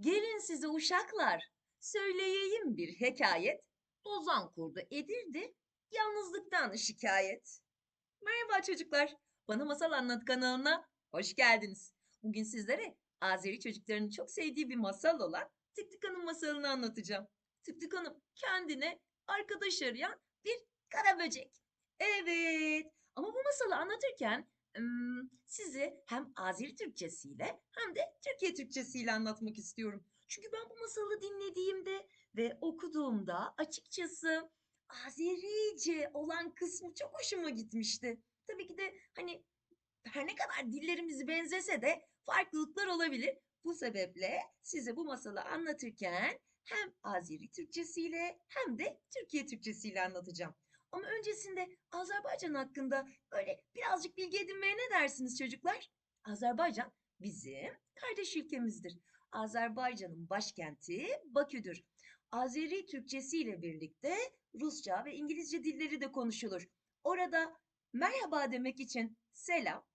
Gelin size uşaklar, söyleyeyim bir hekayet. Ozan kurdu edirdi, yalnızlıktan şikayet. Merhaba çocuklar, bana masal anlat kanalına hoş geldiniz. Bugün sizlere Azeri çocukların çok sevdiği bir masal olan Tık Tık Hanım masalını anlatacağım. Tık Tık Hanım kendine arkadaş arayan bir kara böcek. Evet, ama bu masalı anlatırken ım, size hem Azeri Türkçesiyle hem de Türkiye Türkçesiyle anlatmak istiyorum. Çünkü ben bu masalı dinlediğimde ve okuduğumda açıkçası Azerice olan kısmı çok hoşuma gitmişti. Tabii ki de hani her ne kadar dillerimiz benzese de farklılıklar olabilir. Bu sebeple size bu masalı anlatırken hem Azeri Türkçesiyle hem de Türkiye Türkçesiyle anlatacağım. Ama öncesinde Azerbaycan hakkında böyle birazcık bilgi edinmeye ne dersiniz çocuklar? Azerbaycan bizim kardeş ülkemizdir. Azerbaycan'ın başkenti Bakü'dür. Azeri Türkçesi ile birlikte Rusça ve İngilizce dilleri de konuşulur. Orada merhaba demek için selam,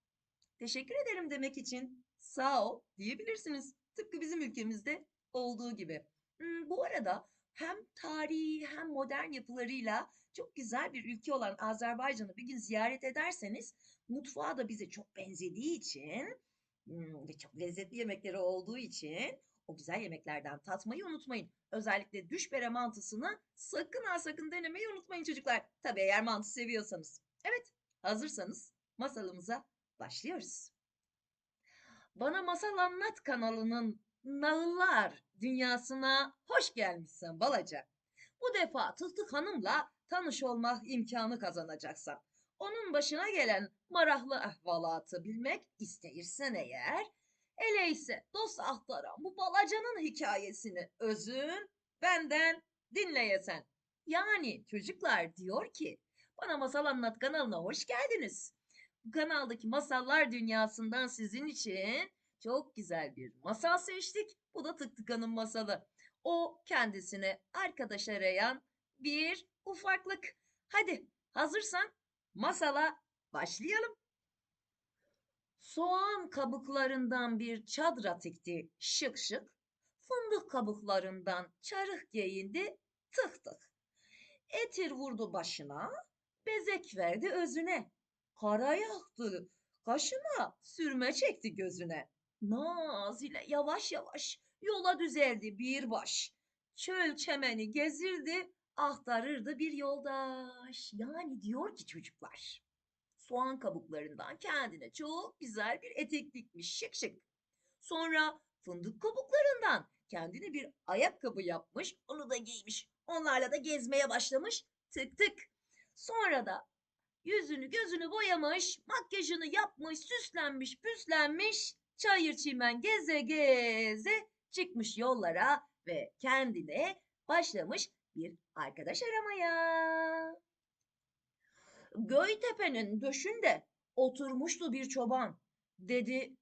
teşekkür ederim demek için sağ ol diyebilirsiniz. Tıpkı bizim ülkemizde olduğu gibi. Hmm, bu arada hem tarihi hem modern yapılarıyla çok güzel bir ülke olan Azerbaycan'ı bir gün ziyaret ederseniz mutfağı da bize çok benzediği için hmm, ve çok lezzetli yemekleri olduğu için o güzel yemeklerden tatmayı unutmayın. Özellikle düşbere mantısını sakın ha sakın denemeyi unutmayın çocuklar. Tabii eğer mantı seviyorsanız. Evet, hazırsanız masalımıza başlıyoruz. Bana Masal Anlat kanalının Nağıllar dünyasına hoş gelmişsin balaca. Bu defa Tıhtık Hanım'la tanış olma imkanı kazanacaksan. Onun başına gelen marahlı ahvalatı bilmek isteyirsen eğer, eleyse dost ahtaran bu balacanın hikayesini özün benden dinleyesen. Yani çocuklar diyor ki, bana Masal Anlat kanalına hoş geldiniz. Bu kanaldaki masallar dünyasından sizin için çok güzel bir masal seçtik. Bu da Tık Tıkan'ın masalı. O kendisine arkadaş arayan bir ufaklık. Hadi hazırsan masala başlayalım. Soğan kabuklarından bir çadra tikti şık şık. Fındık kabuklarından çarık giyindi tık tık. Etir vurdu başına, bezek verdi özüne. Kara yaktı kaşına, sürme çekti gözüne. Naz ile yavaş yavaş yola düzeldi bir baş. Çöl çemeni gezirdi, aktarırdı bir yoldaş. Yani diyor ki çocuklar, soğan kabuklarından kendine çok güzel bir etek dikmiş şık şık. Sonra fındık kabuklarından kendine bir ayakkabı yapmış, onu da giymiş. Onlarla da gezmeye başlamış tık tık. Sonra da yüzünü gözünü boyamış, makyajını yapmış, süslenmiş, püslenmiş, çayır çimen geze geze çıkmış yollara ve kendine başlamış bir arkadaş aramaya. Göytepe'nin döşünde oturmuştu bir çoban. Dedi,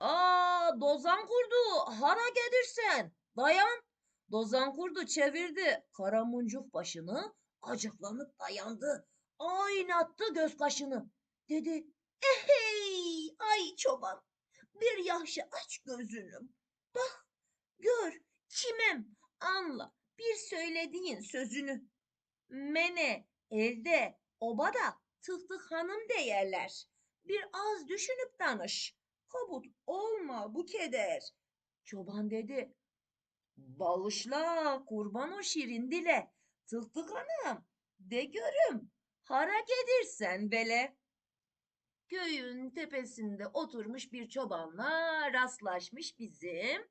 ''Aa dozan kurdu, hara gelirsen, dayan.'' Dozan kurdu çevirdi karamuncuk başını, acıklanıp dayandı. Oynattı göz kaşını. Dedi, ehey ay çoban, bir yaşa aç gözünü. Bak, gör, kimem, anla bir söylediğin sözünü. Mene, elde, obada tıhtık hanım değerler. Bir az düşünüp danış. Kabut olma bu keder. Çoban dedi, bağışla kurban o şirin dile. Tıhtık hanım, de görüm, hara gelirsen bele. Köyün tepesinde oturmuş bir çobanla rastlaşmış bizim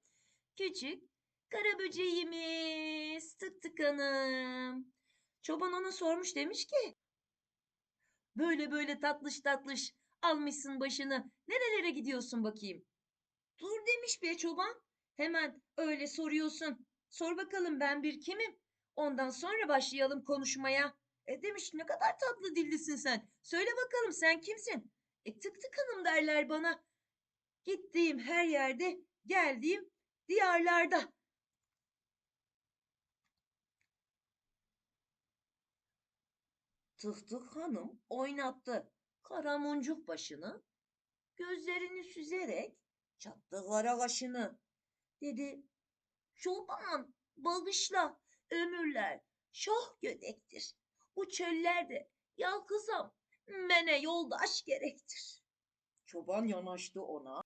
küçük kara böceğimiz tık tık hanım. Çoban ona sormuş demiş ki böyle böyle tatlış tatlış almışsın başını nerelere gidiyorsun bakayım. Dur demiş be çoban hemen öyle soruyorsun. Sor bakalım ben bir kimim? Ondan sonra başlayalım konuşmaya. E demiş ne kadar tatlı dillisin sen. Söyle bakalım sen kimsin? E tık tık hanım derler bana. Gittiğim her yerde, geldiğim diyarlarda. Tık tık hanım oynattı karamuncuk başını. gözlerini süzerek çattı kara kaşını. Dedi, çoban bağışla ömürler şah gödektir. Bu çöllerde yalkızam mene yoldaş gerektir. Çoban yanaştı ona.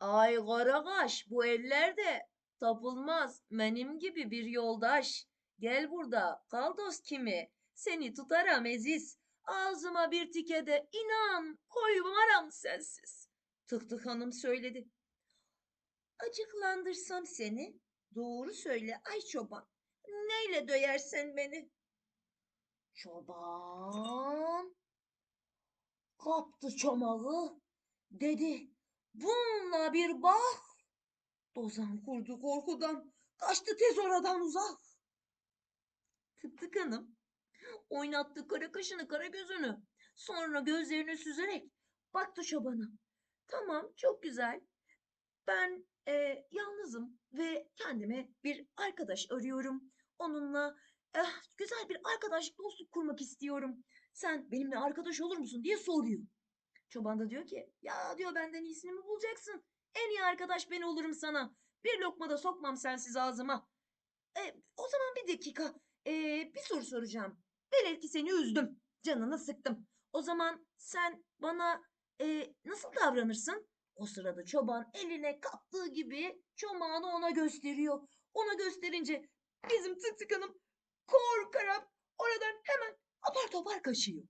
Ay karakaş bu ellerde tapılmaz benim gibi bir yoldaş. Gel burada kal dost kimi seni tutaram eziz. Ağzıma bir tike de inan koymaram sensiz. Tık tık hanım söyledi. Acıklandırsam seni doğru söyle ay çoban. Neyle döyersen beni? Çoban kaptı çomağı dedi. Bununla bir bak. Dozan kurdu korkudan. Kaçtı tez oradan uzak. Tık tık hanım oynattı kara kaşını kara gözünü. Sonra gözlerini süzerek baktı çobana. Tamam çok güzel. Ben eee, yalnızım ve kendime bir arkadaş arıyorum. Onunla eh, güzel bir arkadaşlık dostluk kurmak istiyorum. Sen benimle arkadaş olur musun diye soruyor. Çoban da diyor ki ya diyor benden iyisini mi bulacaksın? En iyi arkadaş ben olurum sana. Bir lokma da sokmam sensiz ağzıma. E, o zaman bir dakika. E, bir soru soracağım. Velev ki seni üzdüm. Canını sıktım. O zaman sen bana e, nasıl davranırsın? O sırada çoban eline kaptığı gibi çomağını ona gösteriyor. Ona gösterince bizim tık tık hanım korkarak oradan hemen apar topar kaçıyor.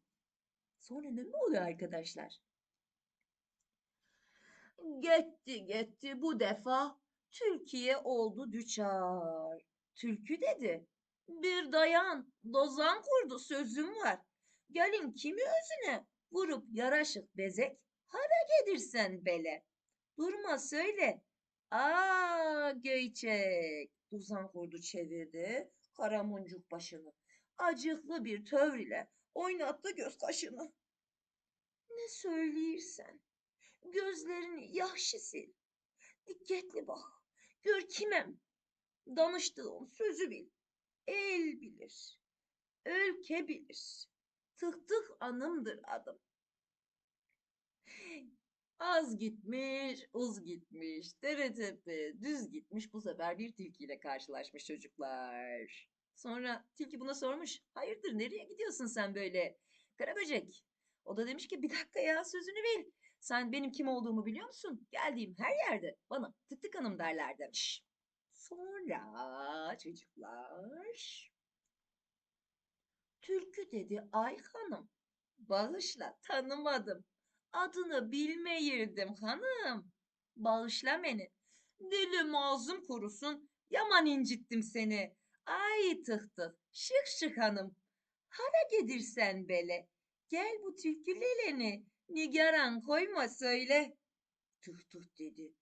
Sonra ne oluyor arkadaşlar? Gitti gitti bu defa Türkiye oldu düçar. Türkü dedi. Bir dayan, dozan kurdu sözüm var. Gelin kimi özüne vurup yaraşık bezek, hara gedirsen bele. Durma söyle. Aa göyçek. Dozan kurdu çevirdi karamuncuk başını. Acıklı bir tövr ile oynattı göz kaşını. Ne söyleyirsen, gözlerini yahşi sil. Dikkatli bak, gör kimem. Danıştığım sözü bil. El bilir, ülke bilir. Tık tık anımdır adım. Az gitmiş, uz gitmiş, dere tepe, düz gitmiş. Bu sefer bir tilkiyle karşılaşmış çocuklar. Sonra tilki buna sormuş. Hayırdır nereye gidiyorsun sen böyle? Karaböcek. O da demiş ki bir dakika ya sözünü bil. Sen benim kim olduğumu biliyor musun? Geldiğim her yerde bana tık tık hanım derler demiş. Sonra çocuklar Türkü dedi ay hanım. Bağışla tanımadım. Adını bilmeyirdim hanım. Bağışla beni. Dilim ağzım kurusun. Yaman incittim seni. Ay tık tık. Şık şık hanım. Hara gedirsen bele. Gel bu türkü leleni. Nigaran koyma söyle. Tık tık dedi.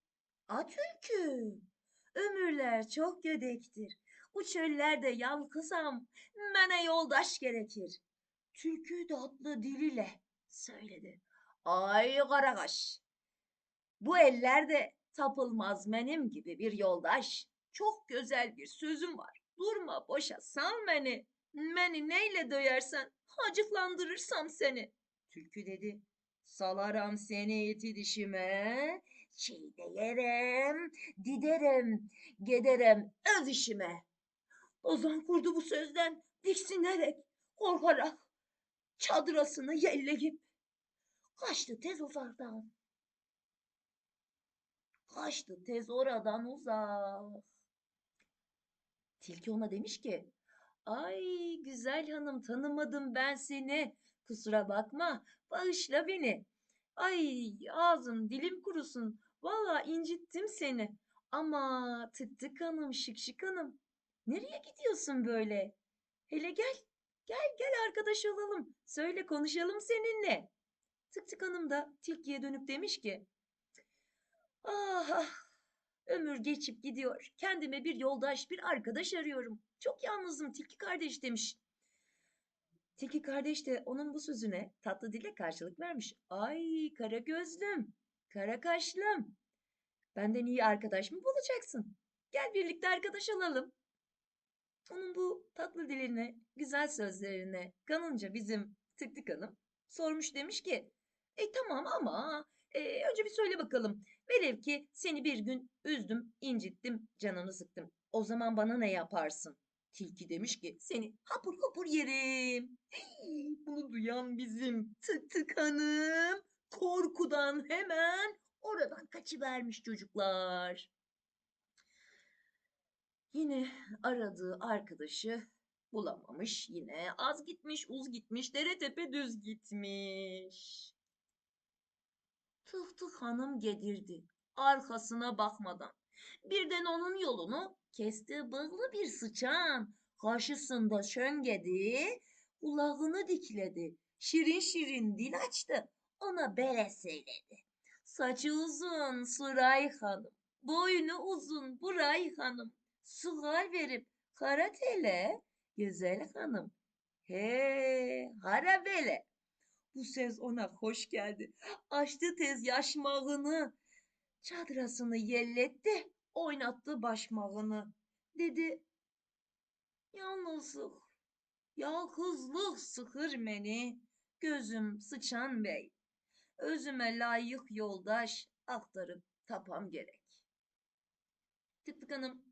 A türkü. Ömürler çok gödektir. Bu çöllerde yalkızam. Mene yoldaş gerekir. Türkü tatlı diliyle söyledi. Ay karakaş. Bu ellerde tapılmaz benim gibi bir yoldaş. Çok güzel bir sözüm var. Durma boşa sal beni. Beni neyle döyersen acıklandırırsam seni. Türkü dedi. Salaram seni iti dişime. Çiğ de yerim, diderim, gederim öz işime. Ozan kurdu bu sözden diksinerek, korkarak, çadırasını yelleyip, kaçtı tez uzaktan. Kaçtı tez oradan uzak. Tilki ona demiş ki, Ay güzel hanım tanımadım ben seni. Kusura bakma, bağışla beni. Ay ağzım dilim kurusun. Valla incittim seni. Ama tık hanım, şık şık hanım. Nereye gidiyorsun böyle? Hele gel, gel gel arkadaş olalım. Söyle konuşalım seninle. Tık tık hanım da tilkiye dönüp demiş ki, Ah ah, ömür geçip gidiyor. Kendime bir yoldaş, bir arkadaş arıyorum. Çok yalnızım tilki kardeş demiş. Tilki kardeş de onun bu sözüne tatlı dille karşılık vermiş. Ay kara gözlüm, kara kaşlım. Benden iyi arkadaş mı bulacaksın? Gel birlikte arkadaş olalım. Onun bu tatlı diline, güzel sözlerine kanınca bizim tık tık hanım sormuş demiş ki, e tamam ama Ee, önce bir söyle bakalım. Velev ki seni bir gün üzdüm, incittim, canını sıktım. O zaman bana ne yaparsın? Tilki demiş ki seni hapur hapur yerim. Hey, bunu duyan bizim tık tık hanım korkudan hemen oradan kaçıvermiş çocuklar. Yine aradığı arkadaşı bulamamış. Yine az gitmiş, uz gitmiş, dere tepe düz gitmiş. Tık tık hanım gedirdi. Arkasına bakmadan. Birden onun yolunu kesti bığlı bir sıçan. Karşısında şöngedi, kulağını dikledi. Şirin şirin dil açtı. Ona bere söyledi. Saçı uzun Suray hanım, boynu uzun Buray hanım. Sual verip kara tele, güzel hanım. He, harabele. Bu söz ona hoş geldi. Açtı tez yaşmağını. Çadrasını yelletti, oynattı başmağını. Dedi, yalnızlık, yalnızlık sıkır beni. Gözüm sıçan bey. Özüme layık yoldaş aktarıp tapam gerek. Tık tık hanım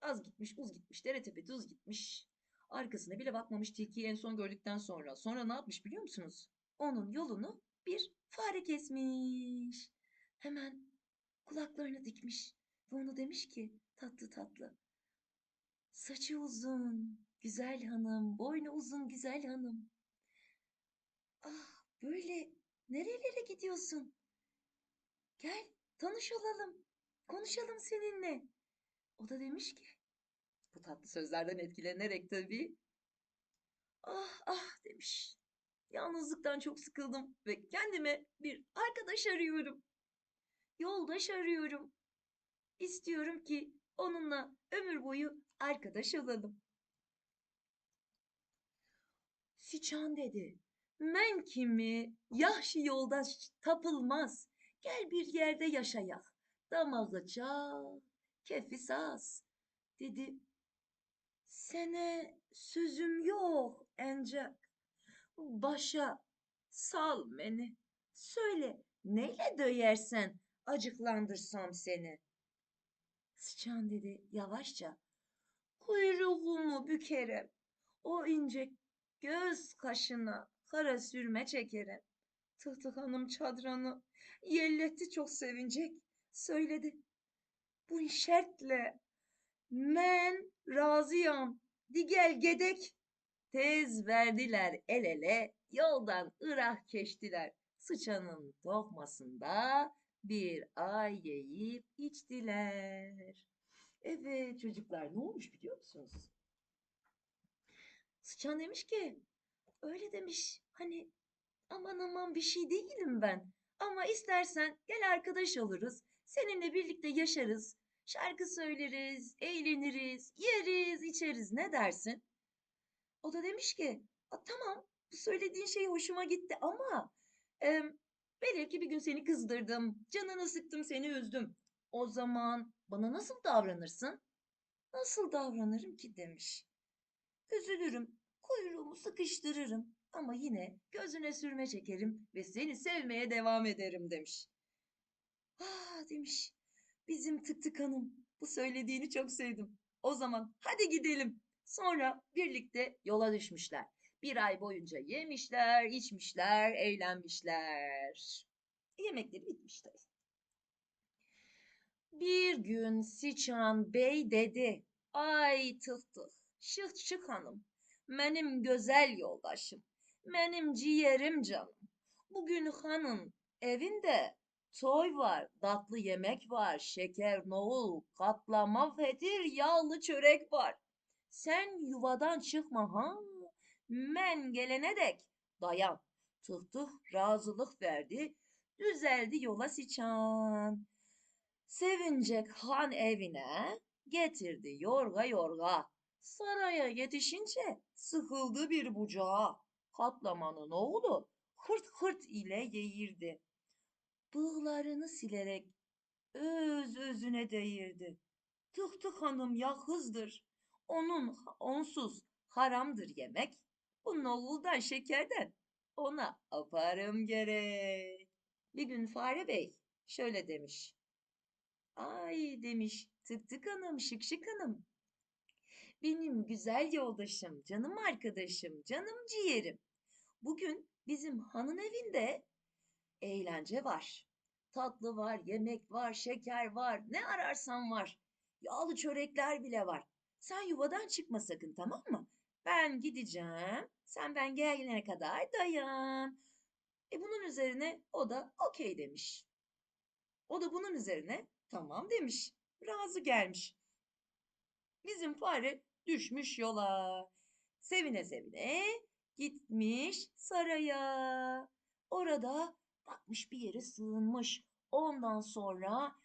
az gitmiş, uz gitmiş, dere tepe düz gitmiş. Arkasına bile bakmamış tilkiyi en son gördükten sonra. Sonra ne yapmış biliyor musunuz? Onun yolunu bir fare kesmiş. Hemen kulaklarını dikmiş ve ona demiş ki tatlı tatlı. Saçı uzun, güzel hanım, boynu uzun, güzel hanım. Ah, böyle nerelere gidiyorsun? Gel, tanış olalım, konuşalım seninle. O da demiş ki, bu tatlı sözlerden etkilenerek tabii, ah ah demiş. Yalnızlıktan çok sıkıldım ve kendime bir arkadaş arıyorum. Yoldaş arıyorum. İstiyorum ki onunla ömür boyu arkadaş olalım. Siçan dedi. Men kimi yahşi yoldaş tapılmaz. Gel bir yerde yaşayak. Damağı çal, kefi saz. Dedi. Sene sözüm yok encek. Başa sal beni. Söyle neyle döyersen acıklandırsam seni. Sıçan dedi yavaşça. Kuyruğumu bükerim. O ince göz kaşına kara sürme çekerim. Tık hanım çadranı yelletti çok sevinecek. Söyledi. Bu şertle men razıyam. Digel gedek. Tez verdiler el ele yoldan ırah geçtiler. Sıçanın dokmasında bir ay yiyip içtiler. Evet çocuklar ne olmuş biliyor musunuz? Sıçan demiş ki öyle demiş hani aman aman bir şey değilim ben. Ama istersen gel arkadaş oluruz. Seninle birlikte yaşarız. Şarkı söyleriz, eğleniriz, yeriz, içeriz ne dersin? O da demiş ki "A, tamam bu söylediğin şey hoşuma gitti ama em, velev ki bir gün seni kızdırdım, canını sıktım, seni üzdüm. O zaman bana nasıl davranırsın? Nasıl davranırım ki demiş. Üzülürüm, kuyruğumu sıkıştırırım ama yine gözüne sürme çekerim ve seni sevmeye devam ederim demiş. Ah demiş, bizim tık tık hanım bu söylediğini çok sevdim. O zaman hadi gidelim. Sonra birlikte yola düşmüşler. Bir ay boyunca yemişler, içmişler, eğlenmişler. Yemekleri bitmiş tabii. Bir gün Siçan Bey dedi, ay tık tık, şık şık hanım, benim güzel yoldaşım, benim ciğerim canım. Bugün hanın evinde toy var, tatlı yemek var, şeker, nohul, katlama, fetir, yağlı çörek var. Sen yuvadan çıkma ha. Men gelene dek dayan. Tık razılık verdi. Düzeldi yola siçan. Sevincek han evine getirdi yorga yorga. Saraya yetişince sıkıldı bir bucağa. Katlamanın oğlu hırt hırt ile yeğirdi. Bığlarını silerek öz özüne değirdi. Tık hanım ya hızdır. Onun onsuz haramdır yemek. Bu nohuldan şekerden ona aparım gerek. Bir gün Fare Bey şöyle demiş. Ay demiş tık tık hanım şık şık hanım. Benim güzel yoldaşım, canım arkadaşım, canım ciğerim. Bugün bizim hanın evinde eğlence var. Tatlı var, yemek var, şeker var, ne ararsan var. Yağlı çörekler bile var. Sen yuvadan çıkma sakın tamam mı? Ben gideceğim. Sen ben gelene kadar dayan. E bunun üzerine o da okey demiş. O da bunun üzerine tamam demiş. Razı gelmiş. Bizim fare düşmüş yola. Sevine sevine gitmiş saraya. Orada bakmış bir yere sığınmış. Ondan sonra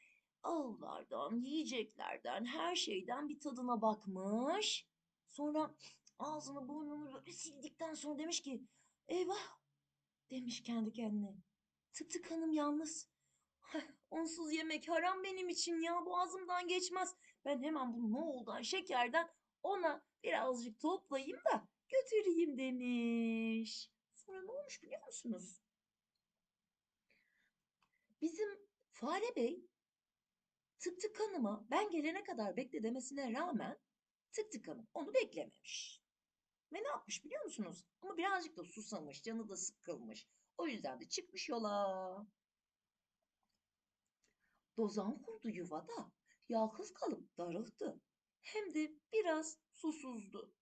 avlardan, yiyeceklerden, her şeyden bir tadına bakmış. Sonra ağzını burnunu böyle sildikten sonra demiş ki eyvah demiş kendi kendine. Tık tık hanım yalnız. Onsuz yemek haram benim için ya boğazımdan geçmez. Ben hemen bu nohuldan, şekerden ona birazcık toplayayım da götüreyim demiş. Sonra ne olmuş biliyor musunuz? Bizim Fare Bey Tık Tık Hanım'a ben gelene kadar bekle demesine rağmen Tık Tık Hanım onu beklememiş. Ve ne yapmış biliyor musunuz? Ama birazcık da susamış, canı da sıkılmış. O yüzden de çıkmış yola. Dozan kurdu yuvada. Yalnız kalıp darıldı. Hem de biraz susuzdu.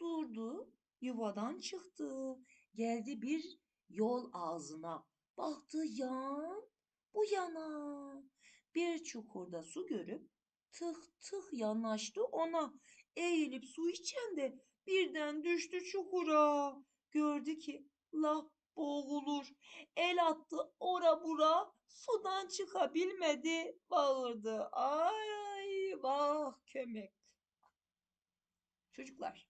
Durdu, yuvadan çıktı. Geldi bir yol ağzına. Baktı yan, bu yana. Bir çukurda su görüp tık tık yanaştı ona. Eğilip su içen de birden düştü çukura. Gördü ki lah boğulur. El attı ora bura, sudan çıkabilmedi, bağırdı. Ay vah kömek. Çocuklar,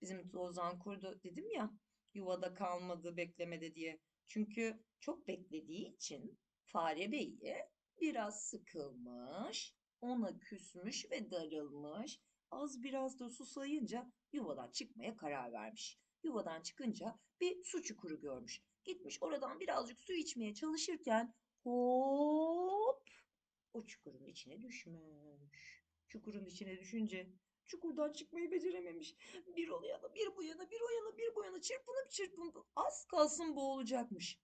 bizim Tozan kurdu dedim ya, yuvada kalmadı, beklemedi diye. Çünkü çok beklediği için Fare Bey'e biraz sıkılmış, ona küsmüş ve darılmış. Az biraz da susayınca yuvadan çıkmaya karar vermiş. Yuvadan çıkınca bir su çukuru görmüş. Gitmiş oradan birazcık su içmeye çalışırken hop o çukurun içine düşmüş. Çukurun içine düşünce çukurdan çıkmayı becerememiş. Bir o yana bir bu yana bir o yana bir bu yana çırpınıp çırpınıp az kalsın boğulacakmış.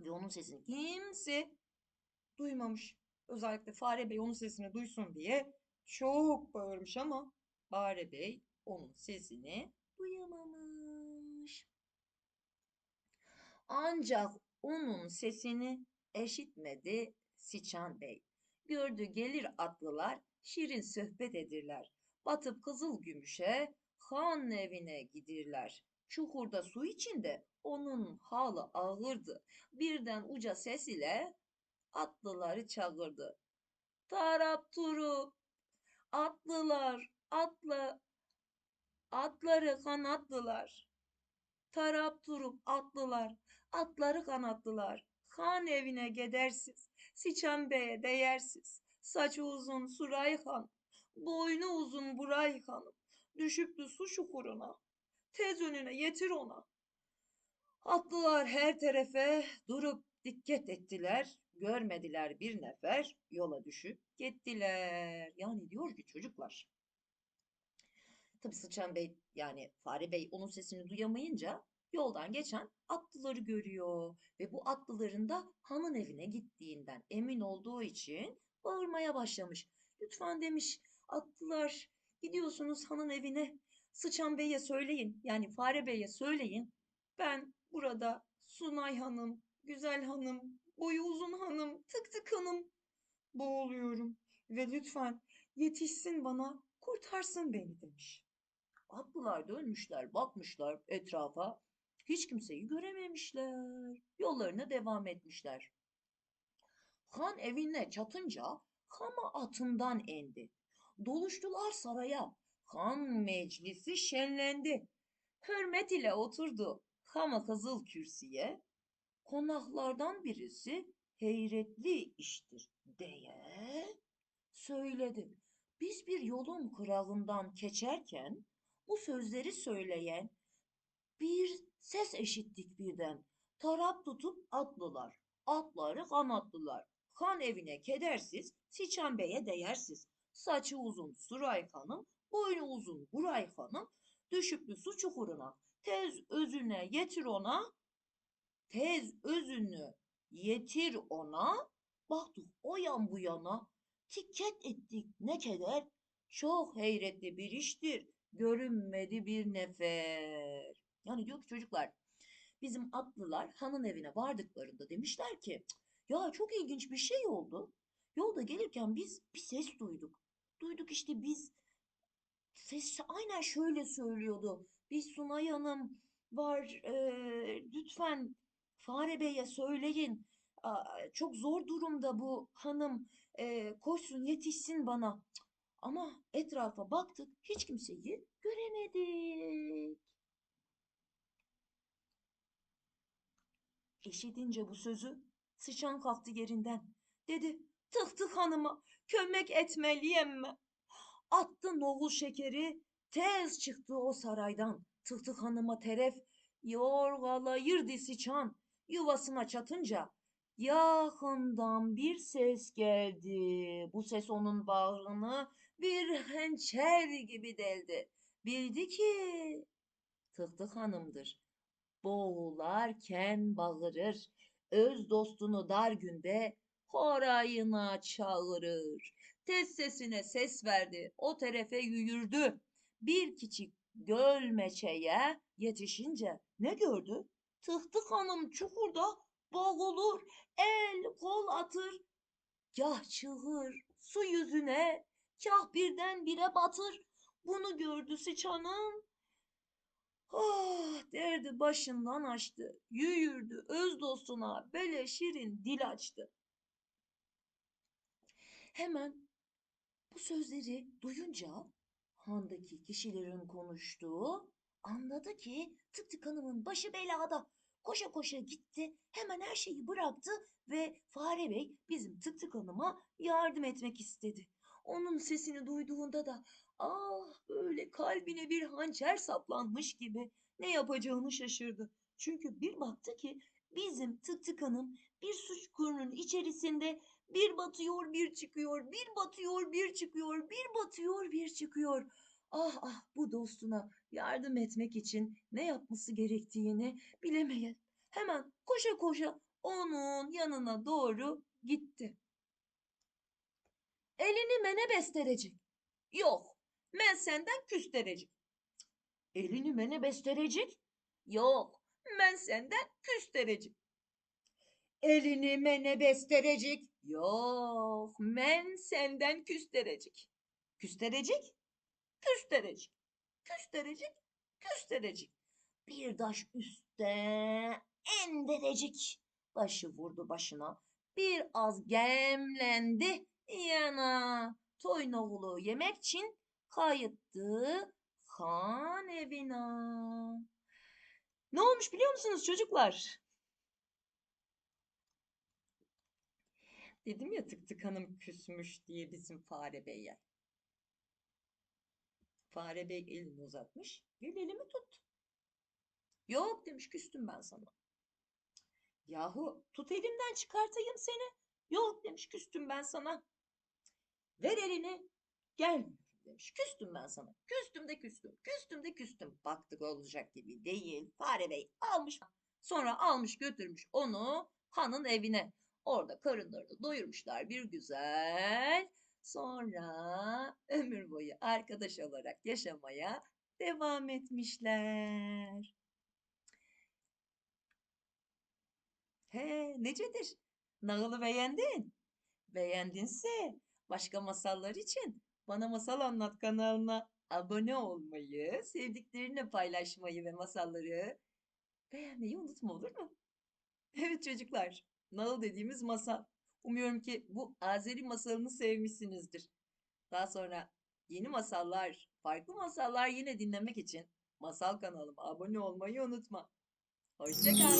Ve onun sesini kimse duymamış. Özellikle Fare Bey onun sesini duysun diye çok bağırmış ama Fare Bey onun sesini duyamamış. Ancak onun sesini eşitmedi Siçan Bey. Gördü gelir atlılar, şirin sohbet edirler. Batıp kızıl gümüşe, han evine gidirler. Çukurda su içinde onun halı ağırdı. Birden uca ses ile atlıları çağırdı. Tarap turu, atlılar, atlı, atları kanatlılar. Tarap turup atlılar, atları kanatlılar. Han evine gidersiz, Siçan Bey'e değersiz. Saçı uzun Suray Han, boynu uzun Buray Hanım. Düşüptü su çukuruna, tez önüne yetir ona. Atlılar her terefe durup dikkat ettiler. Görmediler bir nefer, yola düşüp gittiler. Yani diyor ki çocuklar, Tabii Sıçan Bey yani Fare Bey onun sesini duyamayınca yoldan geçen atlıları görüyor ve bu atlıların da hanın evine gittiğinden emin olduğu için bağırmaya başlamış. Lütfen demiş atlılar gidiyorsunuz hanın evine Sıçan Bey'e söyleyin yani Fare Bey'e söyleyin ben burada Sunay Hanım, Güzel Hanım, boyu uzun hanım, tık tık hanım boğuluyorum ve lütfen yetişsin bana kurtarsın beni demiş. Atlılar dönmüşler, bakmışlar etrafa. Hiç kimseyi görememişler. Yollarına devam etmişler. Han evine çatınca Hama atından indi. Doluştular saraya. Han meclisi şenlendi. Hürmet ile oturdu Hama kızıl kürsüye. Konaklardan birisi heyretli iştir diye söyledi. Biz bir yolun kırağından geçerken bu sözleri söyleyen bir ses işittik birden. Tarap tutup atlılar. Atları kanatlılar. Han evine kedersiz, Siçan Bey'e değersiz. Saçı uzun Suray Hanım, boynu uzun Buray Hanım, düşüplü su çukuruna. Tez özüne yetir ona, tez özünü yetir ona. Baktık o yan bu yana, tiket ettik ne keder. Çok heyretli bir iştir, görünmedi bir nefer. Yani diyor ki çocuklar, bizim atlılar hanın evine vardıklarında demişler ki, "Cık, ya çok ilginç bir şey oldu. Yolda gelirken biz bir ses duyduk. Duyduk işte biz ses aynen şöyle söylüyordu. Bir Sunay Hanım var eee, lütfen Fare Bey'e söyleyin. Çok zor durumda bu hanım. Eee, koşsun yetişsin bana. Ama etrafa baktık hiç kimseyi göremedik. İşitince bu sözü sıçan kalktı yerinden. Dedi tık tık hanıma kömek etmeliyem mi? Attı nohul şekeri tez çıktı o saraydan. Tık tık hanıma teref yorgalayırdı sıçan. Yuvasına çatınca yakından bir ses geldi. Bu ses onun bağrını bir hançer gibi deldi. Bildi ki tık tık hanımdır boğularken bağırır. Öz dostunu dar günde horayına çağırır. Tez sesine ses verdi, o terefe yürüdü. Bir küçük gölmeçeye yetişince ne gördü? Tıhtık hanım çukurda boğulur, el kol atır. Gah çığır su yüzüne, kah birdenbire batır. Bunu gördü sıçanın Ah derdi başından açtı. Yürürdü öz dostuna böyle şirin dil açtı. Hemen bu sözleri duyunca handaki kişilerin konuştuğu anladı ki tık tık hanımın başı belada. Koşa koşa gitti hemen her şeyi bıraktı ve Fare Bey bizim tık tık hanıma yardım etmek istedi. Onun sesini duyduğunda da ah böyle kalbine bir hançer saplanmış gibi ne yapacağını şaşırdı. Çünkü bir baktı ki bizim tık tık hanım bir suç kuyunun içerisinde bir batıyor bir çıkıyor, bir batıyor bir çıkıyor, bir batıyor bir çıkıyor. Ah ah bu dostuna yardım etmek için ne yapması gerektiğini bilemeyen hemen koşa koşa onun yanına doğru gitti. Elini mene besterecek. Yok, ben senden küsterecek. Elini mene besterecek. Yok, ben senden küsterecek. Elini mene besterecek. Yok, ben senden küsterecek. Küsterecek, küsterecek, küsterecek, küsterecek. Bir taş üstte enderecek. Taşı vurdu başına. Bir az gemlendi yana. Toy nohulu yemek için kayıttı han evine. Ne olmuş biliyor musunuz çocuklar? Dedim ya tık tık hanım küsmüş diye bizim Fare Bey'e. Fare Bey elini uzatmış. Gel elimi tut. Yok demiş küstüm ben sana. Yahu tut elimden çıkartayım seni. Yok demiş küstüm ben sana. Ver elini. Gelmiyorum demiş. Küstüm ben sana. Küstüm de küstüm. Küstüm de küstüm. Baktık olacak gibi değil. Fare Bey almış. Sonra almış götürmüş onu hanın evine. Orada karınlarını doyurmuşlar bir güzel. Sonra ömür boyu arkadaş olarak yaşamaya devam etmişler. He, necedir? Nağılı beğendin? Beğendinse başka masallar için Bana Masal Anlat kanalına abone olmayı, sevdiklerinle paylaşmayı ve masalları beğenmeyi unutma olur mu? Evet çocuklar, nağıl dediğimiz masal. Umuyorum ki bu Azeri masalını sevmişsinizdir. Daha sonra yeni masallar, farklı masallar yine dinlemek için masal kanalıma abone olmayı unutma. Hoşça kal.